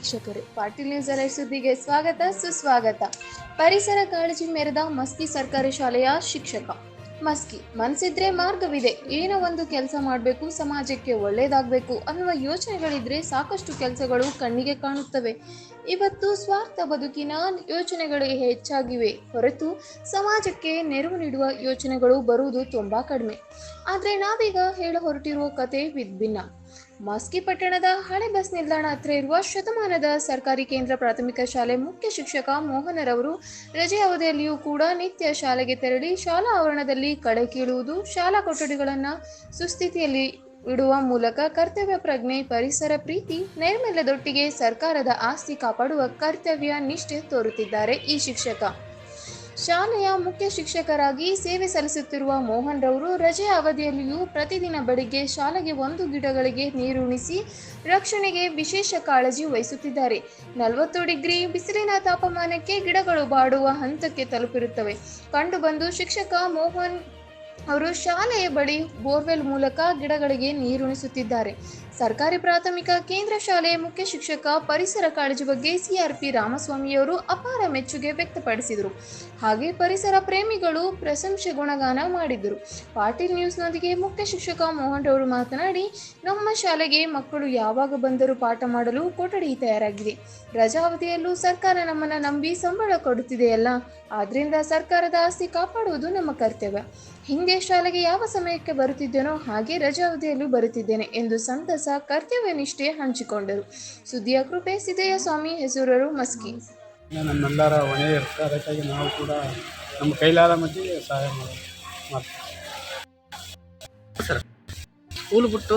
ವೀಕ್ಷಕರೇ Patil news alert ಸುದ್ದಿಗೆ ಸ್ವಾಗತ, ಸುಸ್ವಾಗತ. ಪರಿಸರ ಕಾಳಜಿ ಮೆರೆದ ಮಸ್ಕಿ ಸರ್ಕಾರಿ ಶಾಲೆಯ ಶಿಕ್ಷಕ. ಮಸ್ಕಿ, ಮನ್ಸಿದ್ರೆ ಮಾರ್ಗವಿದೆ, ಏನೋ ಒಂದು ಕೆಲಸ ಮಾಡಬೇಕು, ಸಮಾಜಕ್ಕೆ ಒಳ್ಳೆಯದಾಗಬೇಕು ಅನ್ನುವ ಯೋಚನೆಗಳಿದ್ರೆ ಸಾಕಷ್ಟು ಕೆಲಸಗಳು ಕಣ್ಣಿಗೆ ಕಾಣುತ್ತವೆ. ಇವತ್ತು ಸ್ವಾರ್ಥ ಬದುಕಿನ ಯೋಚನೆಗಳು ಹೆಚ್ಚಾಗಿವೆ, ಹೊರತು ಸಮಾಜಕ್ಕೆ ನೆರವು ನೀಡುವ ಯೋಚನೆಗಳು ಬರುವುದು ತುಂಬ ಕಡಿಮೆ. ಆದರೆ ನಾವೀಗ ಹೇಳ ಹೊರಟಿರುವ ಕತೆ ವಿದ್ಭಿನ್ನ ಮಾಸ್ಕಿ ಪಟ್ಟಣದ ಹಳೆ ಬಸ್ ನಿಲ್ದಾಣ ಹತ್ರ ಇರುವ ಶತಮಾನದ ಸರ್ಕಾರಿ ಕೇಂದ್ರ ಪ್ರಾಥಮಿಕ ಶಾಲೆ ಮುಖ್ಯ ಶಿಕ್ಷಕ ಮೋಹನರವರು ರಜೆ ಅವಧಿಯಲ್ಲಿಯೂ ಕೂಡ ನಿತ್ಯ ಶಾಲೆಗೆ ತೆರಳಿ ಶಾಲಾ ಆವರಣದಲ್ಲಿ ಕಳೆ ಕೀಳುವುದು, ಶಾಲಾ ಕೊಠಡಿಗಳನ್ನು ಸುಸ್ಥಿತಿಯಲ್ಲಿ ಇಡುವ ಮೂಲಕ ಕರ್ತವ್ಯ ಪ್ರಜ್ಞೆ, ಪರಿಸರ ಪ್ರೀತಿ, ನೈರ್ಮಲ್ಯದೊಟ್ಟಿಗೆ ಸರ್ಕಾರದ ಆಸ್ತಿ ಕಾಪಾಡುವ ಕರ್ತವ್ಯ ನಿಷ್ಠೆ ತೋರುತ್ತಿದ್ದಾರೆ ಈ ಶಿಕ್ಷಕ. ಶಾಲೆಯ ಮುಖ್ಯ ಶಿಕ್ಷಕರಾಗಿ ಸೇವೆ ಸಲ್ಲಿಸುತ್ತಿರುವ ಮೋಹನ್ ರವರು ರಜೆ ಅವಧಿಯಲ್ಲಿಯೂ ಪ್ರತಿದಿನ ಬೆಳಿಗ್ಗೆ ಶಾಲೆಗೆ ಒಂದು ಗಿಡಗಳಿಗೆ ನೀರುಣಿಸಿ ರಕ್ಷಣೆಗೆ ವಿಶೇಷ ಕಾಳಜಿ ವಹಿಸುತ್ತಿದ್ದಾರೆ. ನಲವತ್ತು ಡಿಗ್ರಿ ಬಿಸಿಲಿನ ತಾಪಮಾನಕ್ಕೆ ಗಿಡಗಳು ಬಾಡುವ ಹಂತಕ್ಕೆ ತಲುಪಿರುತ್ತವೆ. ಕಂಡುಬಂದು ಶಿಕ್ಷಕ ಮೋಹನ್ ಅವರು ಶಾಲೆಯ ಬಳಿ ಬೋರ್ವೆಲ್ ಮೂಲಕ ಗಿಡಗಳಿಗೆ ನೀರುಣಿಸುತ್ತಿದ್ದಾರೆ. ಸರ್ಕಾರಿ ಪ್ರಾಥಮಿಕ ಕೇಂದ್ರ ಶಾಲೆಯ ಮುಖ್ಯ ಶಿಕ್ಷಕ ಪರಿಸರ ಕಾಳಜಿ ಬಗ್ಗೆ ಸಿಆರ್ಪಿ ರಾಮಸ್ವಾಮಿಯವರು ಅಪಾರ ಮೆಚ್ಚುಗೆ ವ್ಯಕ್ತಪಡಿಸಿದರು. ಹಾಗೆ ಪರಿಸರ ಪ್ರೇಮಿಗಳು ಪ್ರಶಂಸೆ ಗುಣಗಾನ ಮಾಡಿದರು. ಪಾಟೀಲ್ ನ್ಯೂಸ್ನೊಂದಿಗೆ ಮುಖ್ಯ ಶಿಕ್ಷಕ ಮೋಹನ್ ರವರು ಮಾತನಾಡಿ, ನಮ್ಮ ಶಾಲೆಗೆ ಮಕ್ಕಳು ಯಾವಾಗ ಬಂದರೂ ಪಾಠ ಮಾಡಲು ಕೊಠಡಿ ತಯಾರಾಗಿದೆ. ರಜಾ ಅವಧಿಯಲ್ಲೂ ಸರ್ಕಾರ ನಮ್ಮನ್ನು ನಂಬಿ ಸಂಬಳ ಕೊಡುತ್ತಿದೆಯಲ್ಲ ಆದ್ದರಿಂದ ಸರ್ಕಾರದ ಆಸ್ತಿ ಕಾಪಾಡುವುದು ನಮ್ಮ ಕರ್ತವ್ಯ. ಹಿಂದೆ ಶಾಲೆಗೆ ಯಾವ ಸಮಯಕ್ಕೆ ಬರುತ್ತಿದ್ದೇನೋ ಹಾಗೆ ರಜಾ ಅವಧಿಯಲ್ಲೂ ಬರುತ್ತಿದ್ದೇನೆ ಎಂದು ಸಂತಸ ಕರ್ತವ್ಯ ನಿಷ್ಠೆ ಹಂಚಿಕೊಂಡರು. ಸುದ್ದಿಯ ಕೃಪೆ ಸಿದ್ದಯ್ಯ ಸ್ವಾಮಿ ಹೆಸರರು ಮಸ್ಕಿ. ನಮ್ಮೆಲ್ಲರ ಹೊಣೆ ಇರುತ್ತೆ. ಅದಕ್ಕಾಗಿ ನಾವು ಕೂಡ ನಮ್ಮ ಕೈಲಾದ ಮಟ್ಟಿಗೆ ಸಹಾಯ ಮಾಡಿ ಮಾಡ್ತೀವಿ ಸ್ಕೂಲ್ ಬಿಟ್ಟು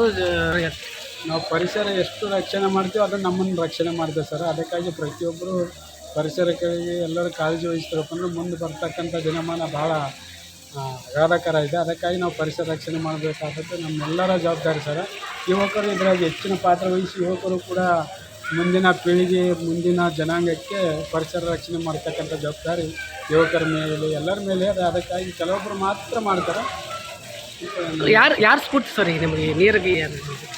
ನಾವು ಪರಿಸರ ಎಷ್ಟು ರಕ್ಷಣೆ ಮಾಡ್ತೀವೋ ಅದನ್ನು ನಮ್ಮನ್ನು ರಕ್ಷಣೆ ಮಾಡಿದೆ ಸರ್. ಅದಕ್ಕಾಗಿ ಪ್ರತಿಯೊಬ್ಬರು ಪರಿಸರಕ್ಕೆ ಎಲ್ಲರೂ ಕಾಳಜಿ ವಹಿಸ್ತಾರಪ್ಪ ಅಂದ್ರೆ ಮುಂದೆ ಬರ್ತಕ್ಕಂಥ ದಿನಮಾನ ಭಾಳ ಆಘಾತಕರ ಇದೆ. ಅದಕ್ಕಾಗಿ ನಾವು ಪರಿಸರ ರಕ್ಷಣೆ ಮಾಡಬೇಕಾದದ್ದು ನಮ್ಮೆಲ್ಲರ ಜವಾಬ್ದಾರಿ ಸರ್. ಯುವಕರು ಇದರಲ್ಲಿ ಹೆಚ್ಚಿನ ಪಾತ್ರ ವಹಿಸಿ ಯುವಕರು ಕೂಡ ಮುಂದಿನ ಪೀಳಿಗೆ ಮುಂದಿನ ಜನಾಂಗಕ್ಕೆ ಪರಿಸರ ರಕ್ಷಣೆ ಮಾಡ್ತಕ್ಕಂಥ ಜವಾಬ್ದಾರಿ ಯುವಕರ ಮೇಲೆ ಎಲ್ಲರ ಮೇಲೆ ಅದು ಅದಕ್ಕಾಗಿ ಕೆಲವೊಬ್ಬರು ಮಾತ್ರ ಮಾಡ್ತಾರೆ. ಯಾರು ಯಾರು ಸ್ಫೂರ್ತಿ ಸರ್ ಈಗ ನಿಮಗೆ? ನೀರಿಗೆ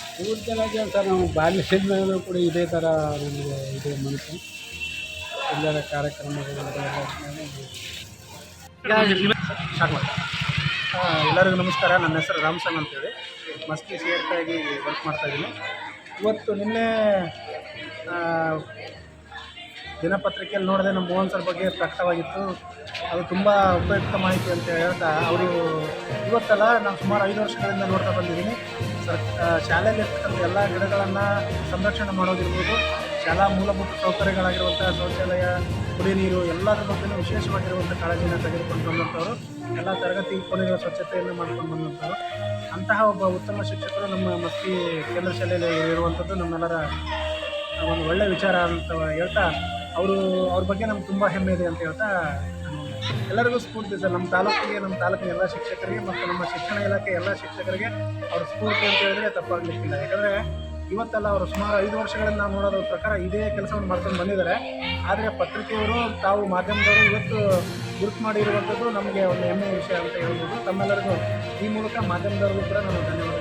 ಸ್ಫೂರ್ತಿಯಾಗಿ ಸರ್? ನಾವು ಬಾಲ್ಯದಿಂದಲೂ ಕೂಡ ಇದೇ ಥರ ನಮಗೆ ಇದೆ ಮನುಷ್ಯ ಎಲ್ಲರ ಕಾರ್ಯಕ್ರಮಗಳು ಎಲ್ಲರಿಗೂ ನಮಸ್ಕಾರ. ನನ್ನ ಹೆಸರು ರಾಮಸನ್ ಅಂತೇಳಿ. ಮಸ್ಕಿ ಆಗಿ ವರ್ಕ್ ಮಾಡ್ತಾಯಿದ್ದೀನಿ ಇವತ್ತು ನಿನ್ನೆ ದಿನಪತ್ರಿಕೆಯಲ್ಲಿ ನೋಡಿದೆ ನಮ್ಮ ಮೋಹನ್ ಸರ್ ಬಗ್ಗೆ ಪ್ರಕಟವಾಗಿತ್ತು. ಅದು ತುಂಬ ಉಪಯುಕ್ತ ಮಾಹಿತಿ ಅಂತ ಹೇಳ್ತಾ ಅವರು ಇವತ್ತಲ್ಲ ನಾನು ಸುಮಾರು ಐದು ವರ್ಷಗಳಿಂದ ನೋಡ್ತಾ ಬಂದಿದ್ದೀನಿ. ಸರ್ ಶಾಲೆಯಲ್ಲಿರ್ತಕ್ಕಂಥ ಶಾಲೆಯಲ್ಲಿ ಇರ್ತಕ್ಕಂಥ ಎಲ್ಲ ಗಿಡಗಳನ್ನು ಸಂರಕ್ಷಣೆ ಮಾಡೋದಿರ್ಬೋದು. ಶಾಲಾ ಮೂಲಭೂತ ಸೌಕರ್ಯಗಳಾಗಿರುವಂಥ ಶೌಚಾಲಯ, ಕುಡಿ ನೀರು, ಎಲ್ಲದರ ಬಗ್ಗೆ ವಿಶೇಷವಾಗಿರುವಂಥ ಕಾಳಜಿಯನ್ನು ತೆಗೆದುಕೊಂಡು ಬಂದಂಥವ್ರು, ಎಲ್ಲ ತರಗತಿ ಕೊನೆಗಳ ಸ್ವಚ್ಛತೆಯನ್ನು ಮಾಡ್ಕೊಂಡು ಬಂದಂಥವ್ರು. ಅಂತಹ ಒಬ್ಬ ಉತ್ತಮ ಶಿಕ್ಷಕರು ನಮ್ಮ ಮಸ್ತಿ ಕೇಂದ್ರ ಶಾಲೆಯಲ್ಲಿ ಇರುವಂಥದ್ದು ನಮ್ಮೆಲ್ಲರ ಒಂದು ಒಳ್ಳೆಯ ವಿಚಾರ ಅಂತ ಹೇಳ್ತಾ, ಅವರು, ಅವ್ರ ಬಗ್ಗೆ ನಮ್ಗೆ ತುಂಬ ಹೆಮ್ಮೆ ಇದೆ ಅಂತ ಹೇಳ್ತಾ ಎಲ್ಲರಿಗೂ ಸ್ಫೂರ್ತಿ ಸರ್. ನಮ್ಮ ತಾಲೂಕಿಗೆ, ನಮ್ಮ ತಾಲೂಕಿನ ಎಲ್ಲ ಶಿಕ್ಷಕರಿಗೆ ಮತ್ತು ನಮ್ಮ ಶಿಕ್ಷಣ ಇಲಾಖೆ ಎಲ್ಲ ಶಿಕ್ಷಕರಿಗೆ ಅವ್ರ ಸ್ಫೂರ್ತಿ ಅಂತ ಹೇಳಿದ್ರೆ ತಪ್ಪಾಗಲಿಕ್ಕಿಲ್ಲ. ಯಾಕಂದರೆ ಇವತ್ತಲ್ಲ ಅವರು ಸುಮಾರು ಐದು ವರ್ಷಗಳಿಂದ ನಾವು ನೋಡೋದ್ರ ಪ್ರಕಾರ ಇದೇ ಕೆಲಸವನ್ನು ಮಾಡ್ಕೊಂಡು ಬಂದಿದ್ದಾರೆ. ಆದರೆ ಪತ್ರಿಕೆಯವರು, ತಾವು ಮಾಧ್ಯಮದವರು ಇವತ್ತು ಗುರುತು ಮಾಡಿರುವಂಥದ್ದು ನಮಗೆ ಒಂದು ಹೆಮ್ಮೆಯ ವಿಷಯ ಅಂತ ಹೇಳ್ಬೋದು. ತಮ್ಮೆಲ್ಲರಿಗೂ ಈ ಮೂಲಕ ಮಾಧ್ಯಮದವ್ರಿಗೂ ಕೂಡ ನಾನು ಧನ್ಯವಾದ